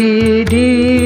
প্রতিদিন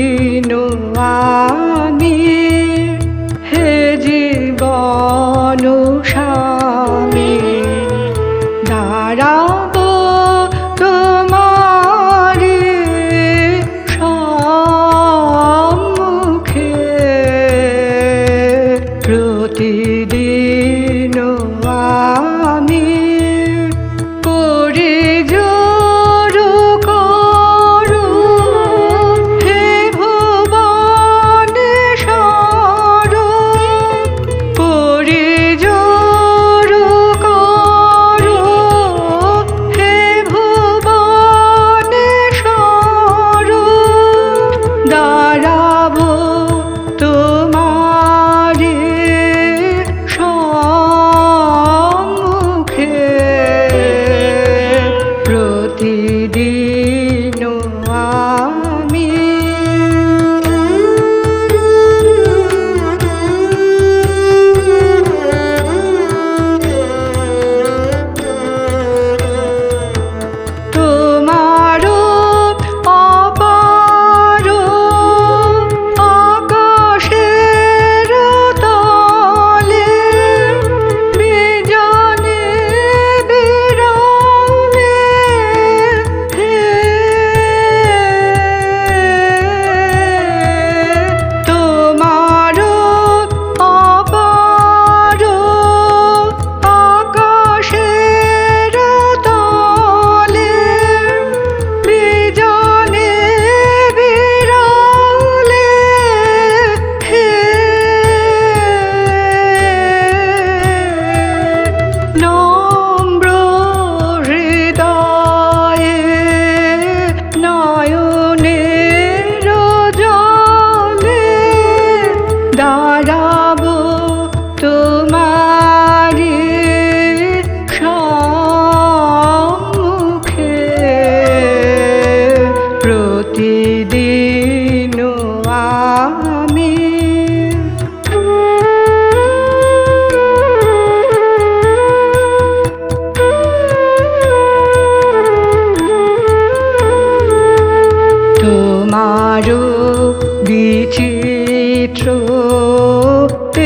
বিচিত্র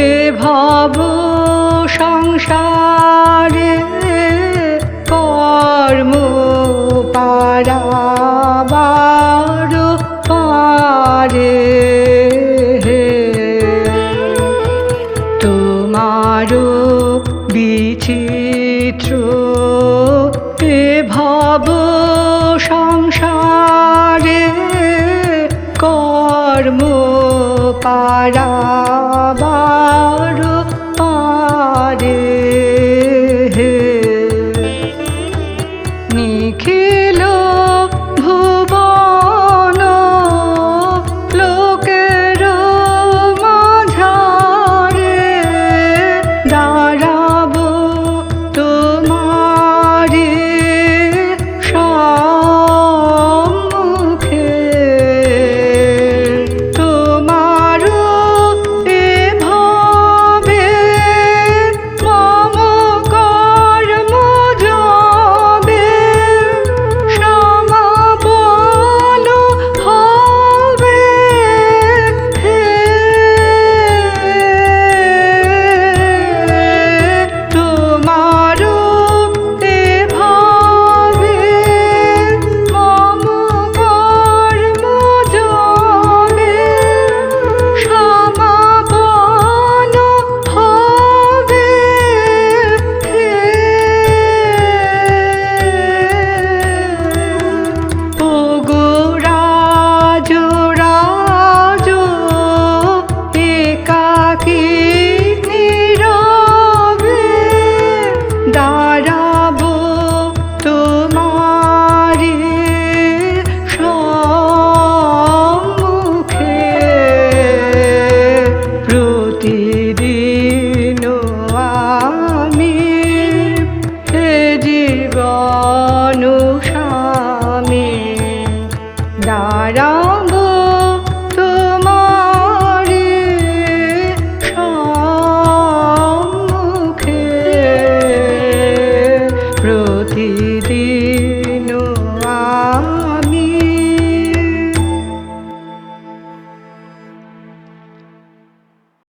এ ভাব সংসারে কর্ম পারাবার পারে তোমারও বিচিত্র पारा। যারা